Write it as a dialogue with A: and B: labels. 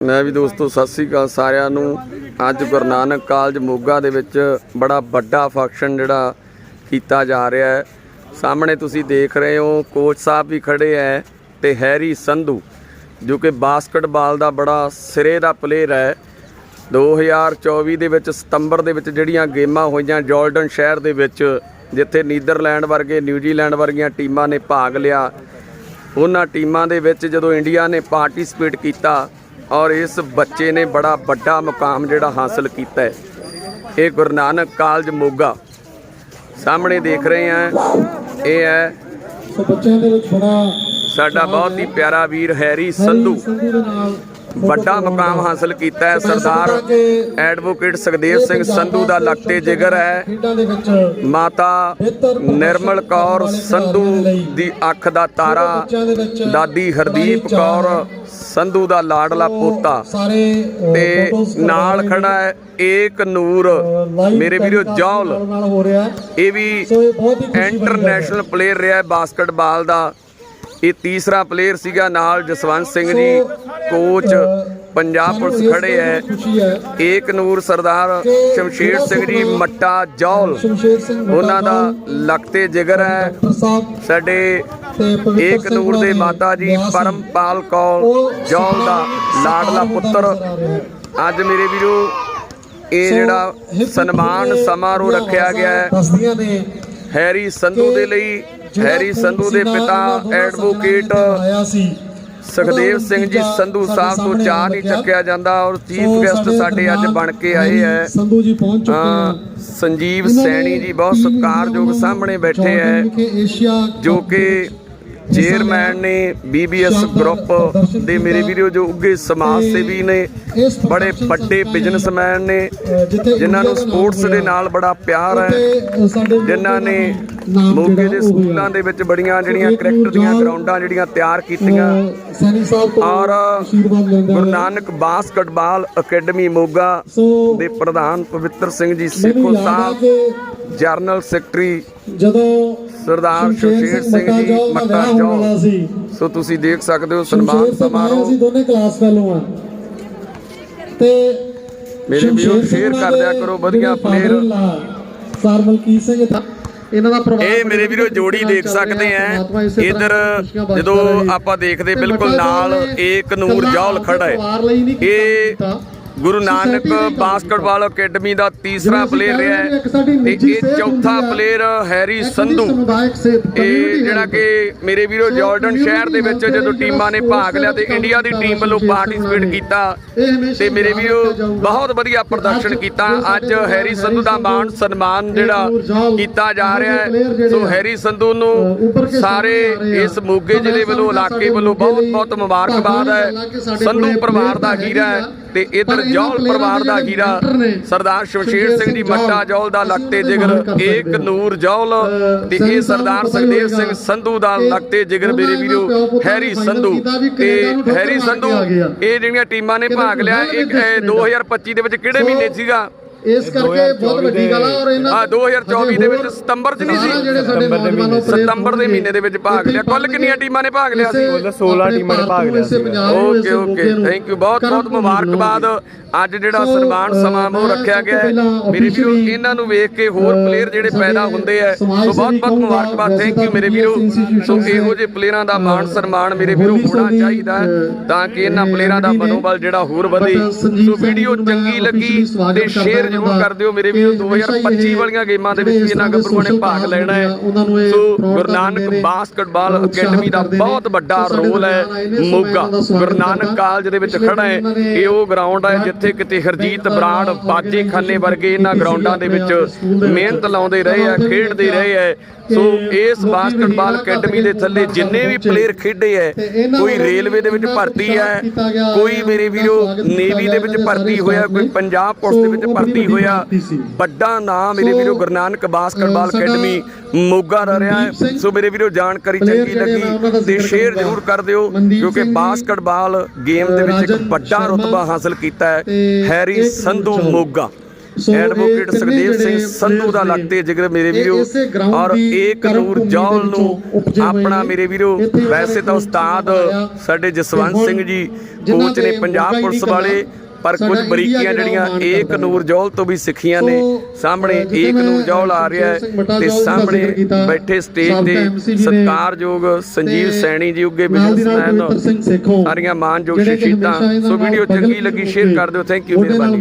A: ਮੈਂ ਵੀ ਦੋਸਤੋ ਸਤਿ ਸ੍ਰੀ ਅਕਾਲ ਸਾਰਿਆਂ ਨੂੰ। ਅੱਜ ਗੁਰੂ ਨਾਨਕ ਕਾਲਜ ਮੋਗਾ ਦੇ ਵਿੱਚ ਬੜਾ ਵੱਡਾ ਫੰਕਸ਼ਨ ਜਿਹੜਾ ਕੀਤਾ ਜਾ ਰਿਹਾ ਹੈ। ਸਾਹਮਣੇ ਤੁਸੀਂ ਦੇਖ ਰਹੇ ਹੋ ਕੋਚ ਸਾਹਿਬ ਵੀ ਖੜੇ ਹੈ ਤੇ ਹੈਰੀ ਸੰਧੂ, ਜੋ ਕਿ ਬਾਸਕਟਬਾਲ ਦਾ ਬੜਾ ਸਿਰੇ ਦਾ ਪਲੇਅਰ ਹੈ। 2024 ਦੇ ਵਿੱਚ ਸਤੰਬਰ ਦੇ ਵਿੱਚ ਜਿਹੜੀਆਂ ਗੇਮਾਂ ਹੋਈਆਂ ਜਾਰਡਨ ਸ਼ਹਿਰ ਦੇ ਵਿੱਚ, ਜਿੱਥੇ ਨੀਦਰਲੈਂਡ ਵਰਗੇ, ਨਿਊਜ਼ੀਲੈਂਡ ਵਰਗੀਆਂ ਟੀਮਾਂ ਨੇ ਭਾਗ ਲਿਆ। ਉਹਨਾਂ ਟੀਮਾਂ ਦੇ ਵਿੱਚ ਜਦੋਂ ਇੰਡੀਆ ਨੇ ਪਾਰਟਿਸਿਪੇਟ ਕੀਤਾ ਔਰ ਇਸ ਬੱਚੇ ਨੇ ਬੜਾ ਵੱਡਾ ਮੁਕਾਮ ਜਿਹੜਾ ਹਾਸਲ ਕੀਤਾ ਹੈ। ਇਹ ਗੁਰੂ ਨਾਨਕ ਕਾਲਜ ਮੋਗਾ। ਸਾਹਮਣੇ ਦੇਖ ਰਹੇ ਆ ਇਹ ਹੈ
B: ਸੋ ਬੱਚਿਆਂ ਦੇ ਵਿੱਚ ਬੜਾ
A: ਸਾਡਾ ਬਹੁਤ ਹੀ ਪਿਆਰਾ ਵੀਰ ਹੈਰੀ ਸੰਧੂ। ਵੱਡਾ ਮੁਕਾਮ ਹਾਸਲ ਕੀਤਾ ਹੈ। ਸਰਦਾਰ ਐਡਵੋਕੇਟ ਸੁਖਦੇਵ ਸਿੰਘ ਸੰਧੂ ਦਾ ਲਗਤੇ ਜਿਗਰ ਹੈ। ਮਾਤਾ ਨਿਰਮਲ ਕੌਰ ਸੰਧੂ ਦੀ ਅੱਖ ਦਾ ਤਾਰਾ ਦਾਦੀ ਹਰਦੀਪ ਕੌਰ ਸੰਧੂ ਦਾ ਲਾਡਲਾ ਪੋਤਾ। ਤੇ ਨਾਲ ਖੜਾ ਹੈ ਏਕ ਨੂਰ ਮੇਰੇ ਵੀਰੋ ਜੌਲ। ਇਹ ਵੀ। ਇੰਟਰਨੈਸ਼ਨਲ ਪਲੇਅਰ ਰਿਹਾ ਹੈ ਬਾਸਕਟਬਾਲ ਦਾ। ਇਹ ਤੀਸਰਾ ਪਲੇਅਰ ਸੀਗਾ ਨਾਲ ਜਸਵੰਤ ਸਿੰਘ ਜੀ ਕੋਚ ਪੰਜਾਬ ਪੁਲਿਸ ਖੜੇ ਹੈ। ਏਕ ਨੂਰ ਸਰਦਾਰ ਸ਼ਮਸ਼ੇਰ ਸਿੰਘ ਜੀ ਮੱਟਾ ਜੌਲ। ਉਹਨਾਂ ਦਾ ਲਖਤੇ ਜਿਗਰ ਹੈ। ਸਾਡੇ ਏਕ ਨੂਰ ਦੇ ਮਾਤਾ ਜੀ। ਪਰਮਪਾਲ ਕੌਰ
B: ਉਹ
A: ਜੌਲ ਦਾ ਲਾਡਲਾ ਪੁੱਤਰ। ਅੱਜ ਮੇਰੇ ਵੀਰੋ ਇਹ ਜਿਹੜਾ ਸਨਮਾਨ ਸਮਾਰੋਹ ਰੱਖਿਆ ਗਿਆ ਹੈ। ਹੈਰੀ ਸੰਧੂ ਦੇ ਲਈ ਹੈਰੀ ਸੰਧੂ ਦੇ ਪਿਤਾ ਐਡਵੋਕੇਟ ਸੁਖਦੇਵ ਸਿੰਘ ਜੀ ਸੰਧੂ ਸਾਹਿਬ ਤੋਂ ਚਾਹ ਨਹੀਂ ਚੱਕਿਆ ਜਾਂਦਾ ਔਰ ਚੀਫ ਗੈਸਟ
B: ਸਾਡੇ
A: ਅੱਜ ਬਣ ਕੇ ਆਏ ਹੈ।
B: ਸੰਧੂ ਜੀ ਪਹੁੰਚ ਚੁੱਕੇ ਹਨ
A: ਸੰਜੀਵ ਸੈਣੀ ਜੀ ਬਹੁਤ ਸਤਿਕਾਰਯੋਗ ਸਾਹਮਣੇ ਬੈਠੇ ਹੈ ਜੋ ਕਿ ਚੇਅਰਮੈਨ ਨੇ ਬੀਬੀਐਸ ਗਰੁੱਪ ਦੇ ਮੇਰੇ ਵੀਰੋ ਜੋ ਉੱਗੇ ਸਮਾਜ ਸੇਵੀ ਨੇ, ਬੜੇ ਵੱਡੇ ਬਿਜ਼ਨਸਮੈਨ ਨੇ, ਜਿਨ੍ਹਾਂ ਨੂੰ ਸਪੋਰਟਸ ਦੇ ਨਾਲ ਬੜਾ ਪਿਆਰ ਹੈ, ਜਿਨ੍ਹਾਂ ਨੇ ਮੋਗੇ ਦੇ ਸਕੂਲਾਂ ਦੇ ਵਿੱਚ ਬੜੀਆਂ ਜਿਹੜੀਆਂ
B: ਇੱਕ
A: ਕ੍ਰਿਕਟ ਦੀਆਂ ਗਰਾਊਂਡਾਂ ਜਿਹੜੀਆਂ ਤਿਆਰ ਕੀਤੀਆਂ। ਔਰ ਗੁਰੂ ਨਾਨਕ ਬਾਸਕਟਬਾਲ ਅਕੈਡਮੀ ਮੋਗਾ ਦੇ ਪ੍ਰਧਾਨ ਪਵਿੱਤਰ ਸਿੰਘ ਜੀ
B: ਮੈਨੂੰ
A: ਸੇਖੋ ਸਾਹਿਬ
B: ਕਿ
A: ਜਰਨਲ ਸੈਕਟਰੀ
B: ਜਦੋਂ
A: ਸਰਦਾਰ ਸ਼ਮਸ਼ੇਰ ਸਿੰਘ ਜੀ
B: ਵਾਲਾ
A: ਚੌਕ
B: ਸੀ।
A: ਤੁਸੀਂ ਦੇਖ ਸਕਦੇ ਹੋ ਸਨਮਾਨ ਸਮਾਰੋਹ।
B: ਅਸੀਂ ਦੋਨੇ ਕਲਾਸ ਫੈਲੋ ਆ। ਤੇ
A: ਮੇਰੇ
B: ਸਿੰਘ
A: ਸ਼ੇਅਰ
B: ਉਹਨਾਂ
A: ਕਰ ਦਿਆ
B: ਦੇ
A: ਕਰੋ, ਵਧੀਆ
B: father-in-law, ਸਰ ਮਲਕੀਤ ਸਿੰਘ ਇਹਨਾਂ ਦਾ ਪਰਿਵਾਰ
A: ਇਹ ਮੇਰੇ ਵੀਰੋ ਜੋੜੀ ਦੇਖ ਸਕਦੇ ਆ ਇਧਰ ਜਦੋਂ। ਆਪਾਂ ਦੇਖਦੇ ਬਿਲਕੁਲ ਨਾਲ ਏਕ ਨੂਰ ਜੌਲ ਖੜਾ ਹੈ। ਇਹ। ਗੁਰੂ ਨਾਨਕ ਬਾਸਕਟਬਾਲ ਅਕੈਡਮੀ ਦਾ ਤੀਸਰਾ ਪਲੇਅਰ ਰਿਹਾ
B: ਹਾਂ,
A: ਤੇ ਇਹ ਚੌਥਾ। ਪਲੇਅਰ ਹੈਰੀ ਸੰਧੂ ਇਹ ਜਿਹੜਾ। ਕਿ ਮੇਰੇ ਵੀਰੋ ਜਾਰਡਨ ਸ਼ਹਿਰ ਦੇ ਵਿੱਚ ਜਦੋਂ ਟੀਮਾਂ ਨੇ ਭਾਗ ਲਿਆ ਤੇ ਇੰਡੀਆ ਦੀ ਟੀਮ ਵੱਲੋਂ ਪਾਰਟਿਸਿਪੇਟ ਕੀਤਾ ਤੇ ਮੇਰੇ ਵੀਰੋ। ਬਹੁਤ ਵਧੀਆ ਪ੍ਰਦਰਸ਼ਨ ਕੀਤਾ ਅੱਜ ਹੈਰੀ ਸੰਧੂ ਦਾ ਮਾਣ ਸਨਮਾਨ ਜਿਹੜਾ ਕੀਤਾ ਜਾ ਰਿਹਾ ਹੈ ਸੋ ਹੈਰੀ ਸੰਧੂ ਨੂੰ ਸਾਰੇ। ਇਸ ਮੋਗੇ ਜ਼ਿਲ੍ਹੇ ਵੱਲੋਂ ਇਲਾਕੇ ਵੱਲੋਂ ਬਹੁਤ ਬਹੁਤ ਮੁਬਾਰਕਬਾਦ ਹੈ ਸੰਧੂ ਪਰਿਵਾਰ ਦਾ ਹੀਰਾ ਹੈ। ਤੇ ਇਧਰ ਜੌਲ ਪਰਿਵਾਰ ਦਾ ਹੀਰਾ ਸਰਦਾਰ ਸ਼ਮਸ਼ੇਰ ਸਿੰਘ ਜੀ ਮੱਟਾ ਜੌਲ ਦਾ
B: ਦੇ
A: ਜਿਗਰ ਏਕ। ਨੂਰ ਜੌਲ ਤੇ ਇਹ ਸਰਦਾਰ ਸੁਖਦੇਵ ਸਿੰਘ ਸੰਧੂ ਦਾ
B: ਕਿ
A: ਲਗਤੇ ਜਿਗਰ ਮੇਰੇ ਵੀਰੋ ਹੈਰੀ ਸੰਧੂ ਤੇ ਹੈਰੀ ਸੰਧੂ। ਇਹ ਜਿਹੜੀਆਂ ਟੀਮਾਂ ਨੇ ਭਾਗ ਲਿਆ ਇਹ
B: ਕੈਨੇਡਾ।
A: 2025 ਦੇ ਵਿੱਚ ਕਿਹੜੇ ਮਹੀਨੇ ਸੀਗਾ
B: ਇਸ ਕਰਕੇ ਬਹੁਤ ਵੱਡੀ ਗੱਲ ਆ ਔਰ ਇਹਨਾਂ
A: ਆ 2024 ਦੇ ਵਿੱਚ ਸਤੰਬਰ ਚ ਨਹੀਂ ਸੀ।
B: ਸਾਡੇ ਨੌਜਵਾਨੋ player
A: ਸਤੰਬਰ ਦੇ ਮਹੀਨੇ ਦੇ ਵਿੱਚ ਭਾਗ ਲਿਆ। ਕੁੱਲ ਕਿੰਨੀਆਂ ਟੀਮਾਂ ਨੇ ਭਾਗ ਲਿਆ ਸੀ?
B: ਕੁੱਲ 16 ਟੀਮਾਂ ਨੇ ਭਾਗ ਲਿਆ ਸੀ।
A: ਓਕੇ ਓਕੇ ਥੈਂਕ ਯੂ ਬਹੁਤ ਬਹੁਤ ਮੁਬਾਰਕਬਾਦ ਅੱਜ ਜਿਹੜਾ ਸਨਮਾਨ ਸਮਾਰੋਹ
B: ਮੈਂ
A: ਰੱਖਿਆ ਗਿਆ ਹੈ। ਮੇਰੇ ਵੀਰੋ ਇਹਨਾਂ ਨੂੰ ਵੇਖ ਕੇ ਹੋਰ ਪਲੇਅਰ ਜਿਹੜੇ ਪੈਦਾ ਹੁੰਦੇ ਆ ਸੋ ਬਹੁਤ ਬਹੁਤ ਮੁਬਾਰਕਬਾਦ। ਥੈਂਕ ਯੂ ਮੇਰੇ ਵੀਰੋ। ਸੋ ਇਹੋ ਜਿਹੇ ਪਲੇਅਰਾਂ ਦਾ ਮਾਣ ਸਨਮਾਨ ਮੇਰੇ ਵੀਰੋ ਹੋਣਾ ਚਾਹੀਦਾ ਤਾਂ ਕਿ ਇਹਨਾਂ
B: ਇਹ
A: ਪਲੇਅਰਾਂ ਦਾ ਮਨੋਬਲ ਜਿਹੜਾ ਹੋਰ ਵਧੇ। ਸੋ ਵੀਡੀਓ ਚੰਗੀ ਲੱਗੀ ਤੇ ਸ਼ੇਅਰ
B: ਕਰਦਾ
A: ਜ਼ਰੂਰ ਕਰ ਦਿਓ। ਮੇਰੇ ਵੀਰੋ
B: ਕਿ ਹਮੇਸ਼ਾ ਹੀ
A: 2025
B: ਇਹ
A: ਵਾਲੀਆਂ ਗੇਮਾਂ ਦੇ ਵਿੱਚ ਵੀ ਇਹਨਾਂ ਗੱਭਰੂਆਂ ਨੇ ਭਾਗ ਲੈਣਾ ਹੈ। So Guru Nanak basketball academy ਦਾ। ਬਹੁਤ ਵੱਡਾ ਰੋਲ ਹੈ ਮੋਗਾ। ਗੁਰੂ ਨਾਨਕ। ਕਾਲਜ ਦੇ ਵਿੱਚ ਖੜਾ ਹੈ। ਇਹ ਉਹ ਗਰਾਊਂਡ ਹੈ ਜਿੱਥੇ ਕਿਤੇ ਹਰਜੀਤ ਬਰਾੜ ਬਾਜੇ ਖਾਨੇ ਵਰਗੇ ਇਹਨਾਂ ਗਰਾਊਂਡਾਂ ਦੇ ਵਿੱਚ ਮਿਹਨਤ ਲਾਉਂਦੇ ਰਹੇ ਆ ਖੇਡਦੇ ਰਹੇ ਆ। ਸੋ ਇਸ ਬਾਸਕਟਬਾਲ ਅਕੈਡਮੀ ਦੇ ਥੱਲੇ ਜਿੰਨੇ ਵੀ ਪਲੇਅਰ ਖੇਡੇ ਐ ਕੋਈ ਰੇਲਵੇ ਦੇ ਵਿੱਚ ਭਰਤੀ ਹੈ ਕੋਈ ਮੇਰੇ ਵੀਰੋ ਨੇਵੀ ਦੇ ਵਿੱਚ ਭਰਤੀ ਹੋਇਆ ਕੋਈ ਪੰਜਾਬ ਪੁਲਿਸ ਦੇ ਵਿੱਚ ਭਰਤੀ ਕਬੱਡੀ ਹੋਇਆ। ਵੱਡਾ ਨਾਮ ਮੇਰੇ ਵੀਰੋ ਗੁਰੂ ਬਾਸਕਟਬਾਲ ਅਕੈਡਮੀ ਮੋਗਾ ਦਾ ਰਿਹਾ ਹੈ। ਸੋ ਮੇਰੇ ਵੀਰੋ ਜਾਣਕਾਰੀ ਚੰਗੀ ਲੱਗੀ ਤੇ ਸ਼ੇਅਰ ਜ਼ਰੂਰ ਕਰ ਦਿਓ ਕਿਉਂਕਿ ਬਾਸਕਟਬਾਲ ਗੇਮ ਦੇ ਵਿੱਚ ਇੱਕ ਵੱਡਾ ਰੁਤਬਾ ਹਾਸਲ ਕੀਤਾ ਹੈ। ਹੈਰੀ ਸੰਧੂ ਮੋਗਾ। ਐਡਵੋਕੇਟ ਸੁਖਦੇਵ ਸਿੰਘ ਸੰਧੂ ਦਾ ਲੱਗਤੇ ਜਿਗਰ ਮੇਰੇ ਵੀਰੋ। ਔਰ ਏਕ ਨੂਰ ਜੌਲ ਨੂੰ ਆਪਣਾ ਮੇਰੇ ਵੀਰੋ ਵੈਸੇ ਤਾਂ ਉਸਤਾਦ ਸਾਡੇ ਜਸਵੰਤ ਸਿੰਘ ਜੀ ਕੋਚ ਨੇ ਪੰਜਾਬ ਪੁਲਿਸ ਵਾਲੇ ਪਰ ਕੁਝ ਬਰੀਕੀਆਂ ਜਿਹੜੀਆਂ ਏਕ ਨੂਰ ਜੌਲ ਤੋਂ ਵੀ ਸਿੱਖੀਆਂ ਨੇ ਸਾਹਮਣੇ ਏਕ ਨੂਰ ਜੌਲ ਆ ਰਿਹਾ ਹੈ ਤੇ ਸਾਹਮਣੇ ਬੈਠੇ ਸਟੇਜ ਤੇ ਸਤਕਾਰਯੋਗ ਸੰਜੀਵ ਸੈਣੀ ਜੀ ਉੱਗੇ ਬਿਜ਼ਨਸਮੈਨ ਸਾਰੀਆਂ ਮਾਨਯੋਗ ਸ਼ਹੀਦਾਂ। ਸੋ ਵੀਡੀਓ ਚੰਗੀ ਲੱਗੀ ਸ਼ੇਅਰ ਕਰ ਦਿਓ। ਥੈਂਕ ਯੂ ਮਿਹਰਬਾਨੀ